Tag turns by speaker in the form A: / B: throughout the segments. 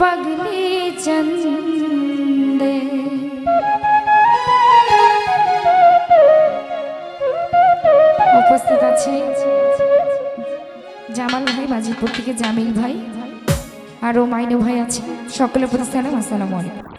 A: पगली चंदे। উপস্থিত আছে জামাল ভাই বাজিপুর থেকে জামিল ভাই আর ওমাইনু ভাই আছে। সকলের প্রতি আসসালামু আলাইকুম।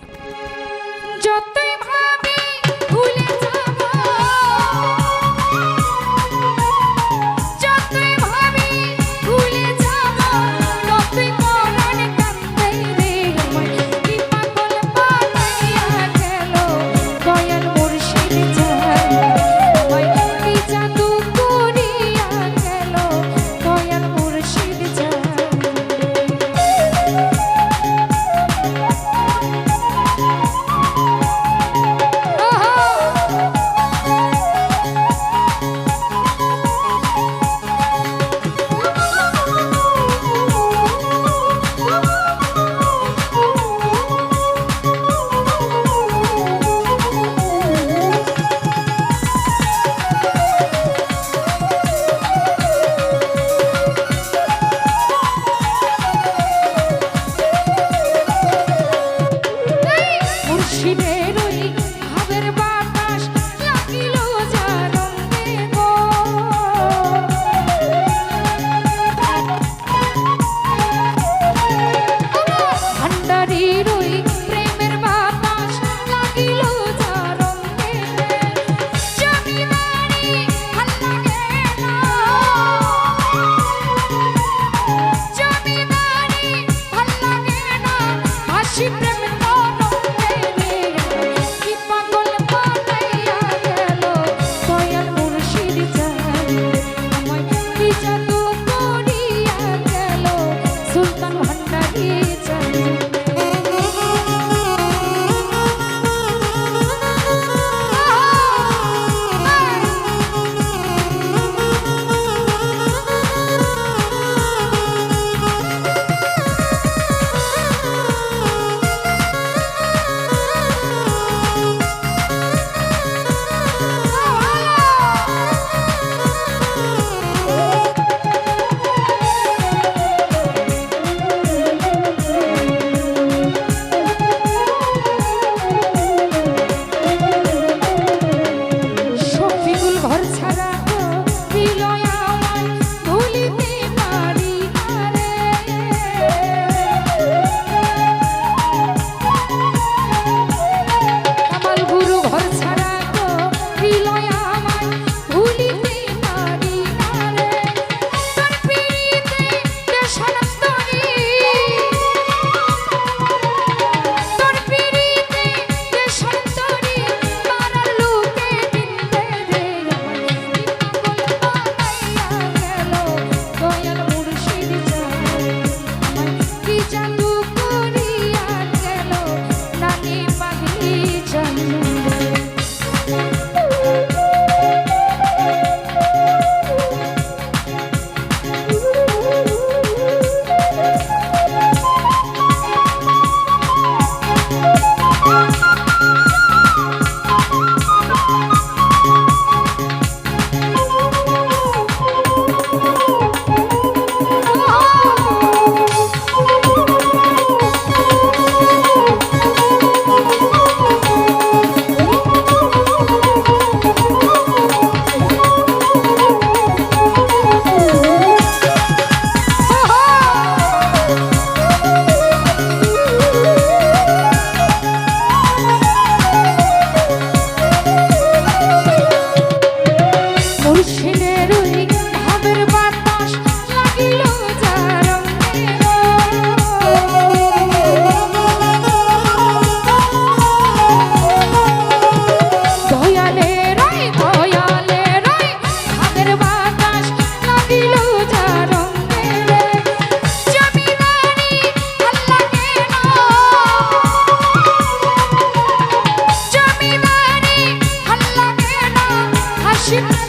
A: Aşık